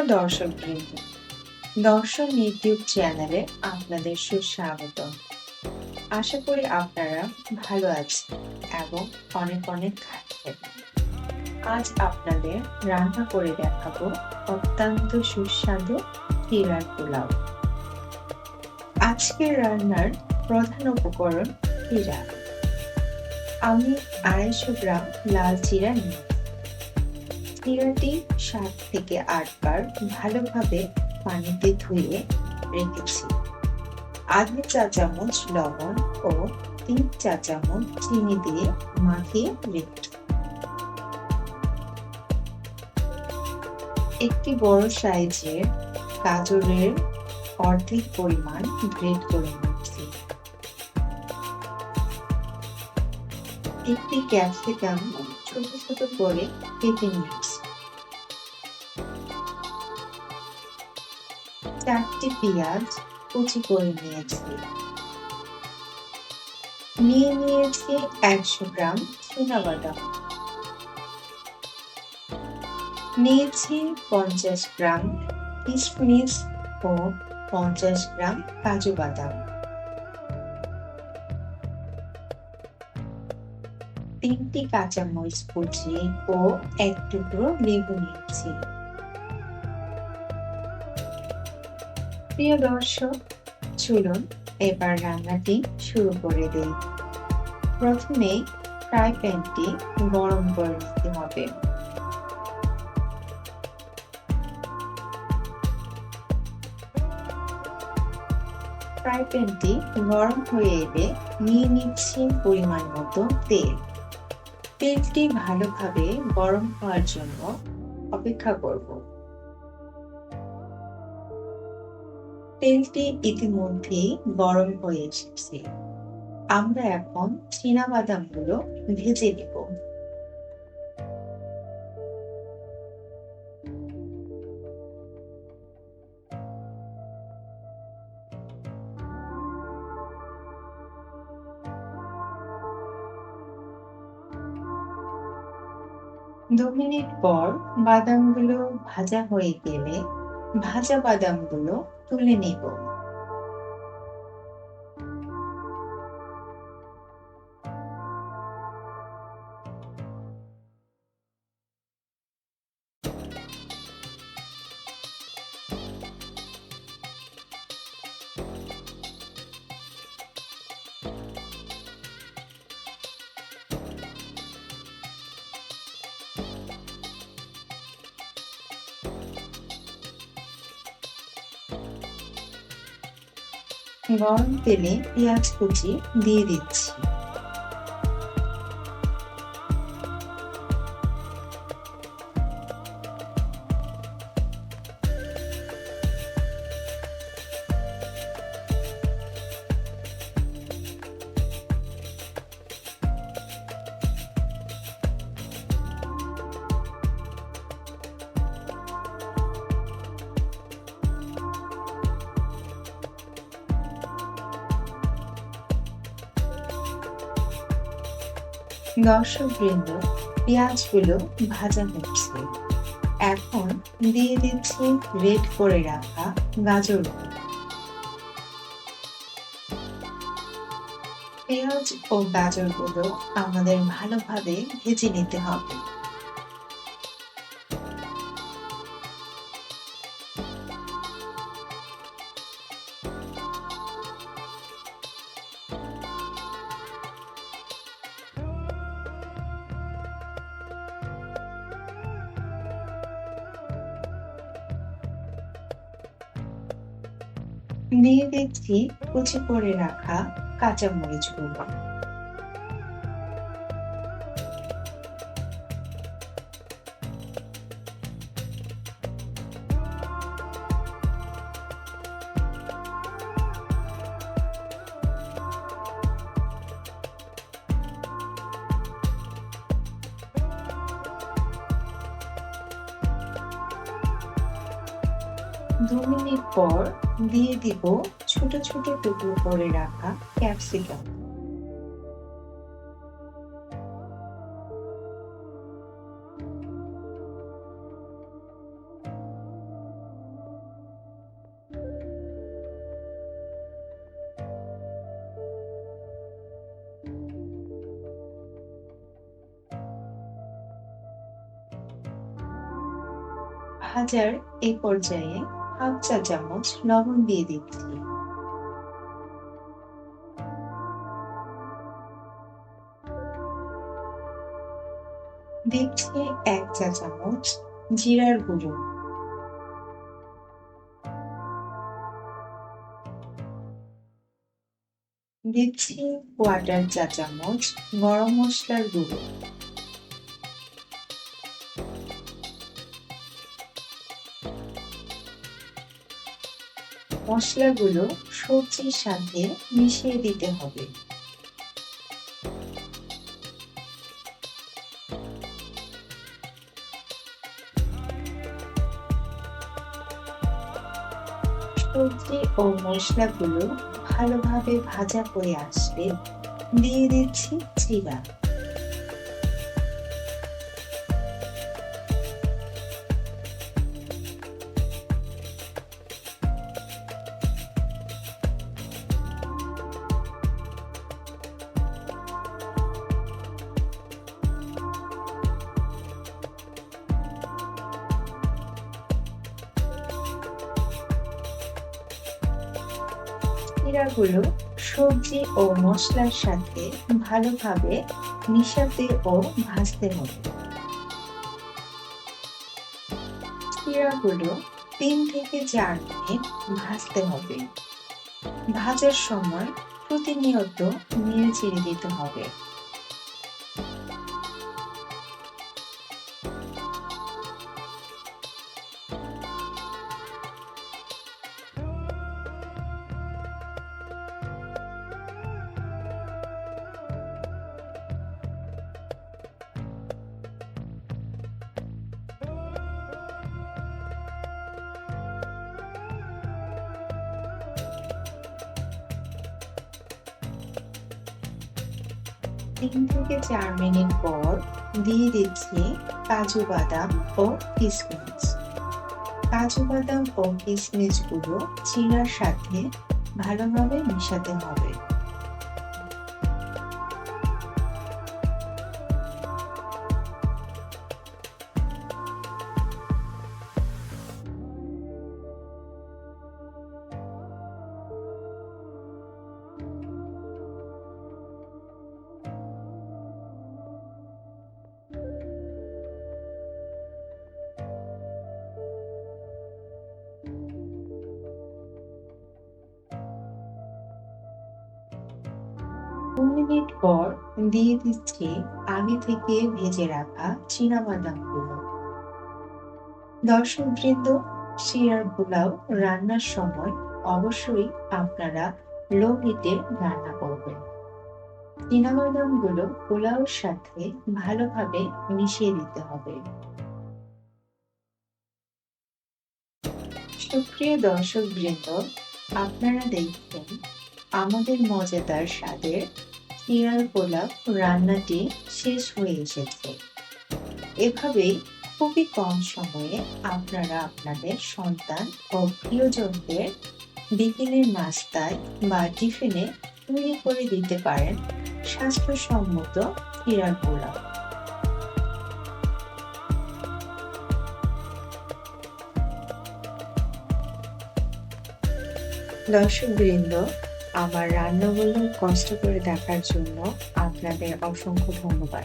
প্রিয় দর্শক বৃন্দ দর্শন ইউটিউব চ্যানেলে আপনাদের সুস্বাগত আশা করি আপনারা ভালো আছেন এবং অনেক অনেক খাচ্ছেন আজ আপনাদের রান্না করে দেখাবো অত্যন্ত সুস্বাদু চিরার পোলাও। আজকের রান্নার প্রধান উপকরণ চিরা আমি আড়াইশো গ্রাম লাল চিরা নিই চিরাটি সাত থেকে আটবার ভালোভাবে পানিতে ধুয়ে রেখেছি। আধা চা চামচ লবণ ও তিন চা চামচ চিনি দিয়ে মাখিয়ে রেখেছি। একটি বড় সাইজের গাজরের অর্ধেক পরিমাণ গ্রেট করে নিচ্ছি। একটি ক্যাপসিকাম ছোট ছোট করে কেটে নিচ্ছি। চারটি পেঁয়াজ কুচি করে নিয়েছি। নিয়ে নিয়েছি একশো গ্রাম বাদাম নিয়েছি পঞ্চাশ গ্রাম কিশমিশ ও পঞ্চাশ গ্রাম কাজু বাদাম। তিনটি কাঁচামরিচ কুচি ও এক টুকরো লেবু নিয়েছি। প্রিয় দর্শক, চলুন এবার রান্নাটি শুরু করে দেই। প্রথমে ফ্রাই প্যানটি গরম করে নিতে হবে। ফ্রাই প্যানটি গরম হয়ে এলে নিয়ে নিচ্ছি পরিমাণ মতো তেল। তেলটি ভালোভাবে গরম হওয়ার জন্য অপেক্ষা করব। তেলটি ইতিমধ্যেই গরম হয়ে এসেছে। আমরা এখনগুলো ভেজে নেব। দু মিনিট পর বাদামগুলো ভাজা হয়ে গেলে ভাজা বাদামগুলো তুলে নেব। গরম তেলে পেঁয়াজ কুচি দিয়ে দিচ্ছি। দর্শক বৃন্দ পেঁয়াজগুলো ভাজা হচ্ছে এখন দিয়ে দিচ্ছি রেড করে রাখা গাজর পেঁয়াজ ও গাজরগুলো আমাদের ভালোভাবে ভেজে নিতে হবে। দিয়ে দিচ্ছি কুচি করে রাখা কাঁচামরিচগুলো দু মিনিট পর দিয়ে দিব ছোট ছোট টুকরো করে রাখা ক্যাপসিকাম ভাজার এই পর্যায়ে হাফ চা চামচ লবণ দিয়ে দিচ্ছি দিচ্ছি এক চা চামচ জিরার গুঁড়ো। দিচ্ছি কোয়াটার চা চামচ গরম মশলার গুঁড়ো। মশলাগুলো সবজির সাথে মিশিয়ে দিতে হবে। সবজি ও মশলাগুলো ভালোভাবে ভাজা করে আসলে দিয়ে দিচ্ছি জিরা। জিরাগুলো সবজি ও মশলার সাথে ভালোভাবে মিশাতে ও ভাজতে হবে। জিরাগুলো তিন থেকে চার মিনিট ভাজতে হবে। ভাজার সময় প্রতিনিয়ত নেড়ে চিড়ে দিতে হবে। তিন থেকে চার মিনিট পর দিয়ে দিচ্ছি কাজু বাদাম ও কিশমিশ। কাজু বাদাম ও কিশমিশগুলো চিড়ার সাথে ভালোভাবে মিশাতে হবে। মিনিট পর দিয়ে দিচ্ছি আগে থেকে ভেজে রাখা বাদামগুলো দর্শক বৃন্দ শিয়ার পোলাও রান্নার সময় অবশ্যই আপনারা লো হিটে রান্না করবেন। বাদামগুলো পোলাওর সাথে ভালোভাবে মিশিয়ে দিতে হবে। সুপ্রিয় দর্শক বৃন্দ, আপনারা দেখবেন আমাদের মজাদার স্বাদের শিয়াল পোলাও রান্নাটি শেষ হয়ে এসেছে। এভাবেই খুবই কম সময়ে আপনারা আপনাদের সন্তান ও প্রিয়জনদের বিকেলের নাস্তায় বা টিফিনে তৈরি করে দিতে পারেন স্বাস্থ্যসম্মত শিয়াল পোলাও। দর্শক বৃন্দ আমার রান্নাগুলো কষ্ট করে দেখার জন্য আপনাদের অসংখ্য ধন্যবাদ।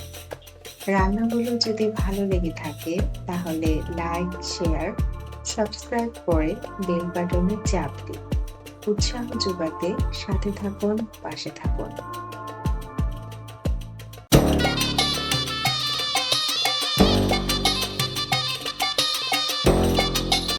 রান্নাগুলো যদি ভালো লেগে থাকে, তাহলে লাইক শেয়ার সাবস্ক্রাইব করে বেল বাটনে চাপ দিন। উৎসাহ যোগাতে সাথে থাকুন, পাশে থাকুন।